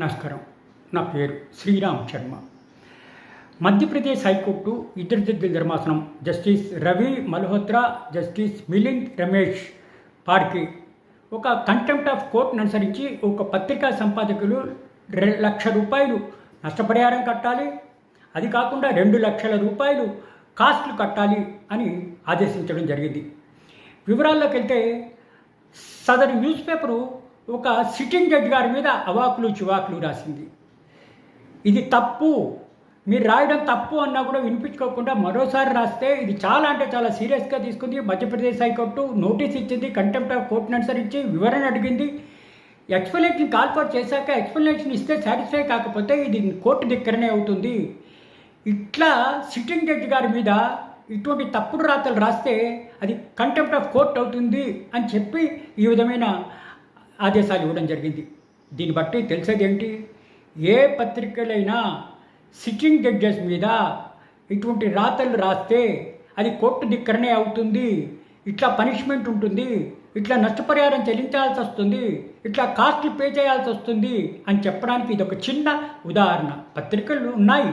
నమస్కారం. నా పేరు శ్రీరామ్ శర్మ. మధ్యప్రదేశ్ హైకోర్టు ఇద్దరు జడ్జిల ధర్మాసనం జస్టిస్ రవి మల్హోత్రా జస్టిస్ మిలింద్ రమేష్ పార్కి ఒక కంటెంప్ట్ ఆఫ్ కోర్టును అనుసరించి ఒక పత్రికా సంపాదకులు రె లక్ష రూపాయలు నష్టపరిహారం కట్టాలి. అది కాకుండా రెండు లక్షల రూపాయలు కాస్ట్లు కట్టాలి అని ఆదేశించడం జరిగింది. వివరాల్లోకి వెళ్తే సదరు న్యూస్ పేపరు ఒక సిట్టింగ్ జడ్జి గారి మీద అవాకులు చివాకులు రాసింది. ఇది తప్పు. మీరు రాయడం తప్పు అన్నా కూడా వినిపించుకోకుండా మరోసారి రాస్తే ఇది చాలా అంటే చాలా సీరియస్గా తీసుకుంది. మధ్యప్రదేశ్ హైకోర్టు నోటీస్ ఇచ్చింది కంటెంప్ట్ ఆఫ్ కోర్టును అనుసరించి వివరణ అడిగింది. ఎక్స్ప్లెనేషన్ కాల్ఫర్ చేశాక ఎక్స్ప్లెనేషన్ ఇస్తే సాటిస్ఫై కాకపోతే ఇది కోర్టు దగ్గరనే అవుతుంది. ఇట్లా సిట్టింగ్ జడ్జి గారి మీద ఇటువంటి తప్పుడు రాతలు రాస్తే అది కంటెంప్ట్ ఆఫ్ కోర్ట్ అవుతుంది అని చెప్పి ఈ విధమైన ఆదేశాలు ఇవ్వడం జరిగింది. దీన్ని బట్టి తెలిసేది ఏంటి ఏ పత్రికలైనా సిట్టింగ్ జడ్జెస్ మీద ఇటువంటి రాతలు రాస్తే అది కోర్టు దిక్కరనే అవుతుంది. ఇట్లా పనిష్మెంట్ ఉంటుంది. ఇట్లా నష్టపరిహారం చెల్లించాల్సి వస్తుంది. ఇట్లా కాస్ట్లు పే చేయాల్సి వస్తుంది అని చెప్పడానికి ఇది ఒక చిన్న ఉదాహరణ. పత్రికలు ఉన్నాయి.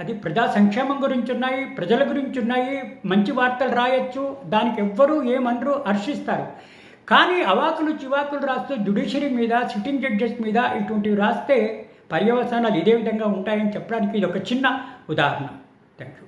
అది ప్రజా సంక్షేమం గురించి ఉన్నాయి ప్రజల గురించి ఉన్నాయి. మంచి వార్తలు రాయొచ్చు. దానికి ఎవ్వరూ ఏమనరు హర్షిస్తారు. కానీ అవాకులు చివాకులు రాస్తూ జ్యుడిషియరీ మీద సిట్టింగ్ జడ్జెస్ మీద ఇటువంటివి రాస్తే పర్యవసానాలు ఇదే విధంగా ఉంటాయని చెప్పడానికి ఇది ఒక చిన్న ఉదాహరణ. Thank you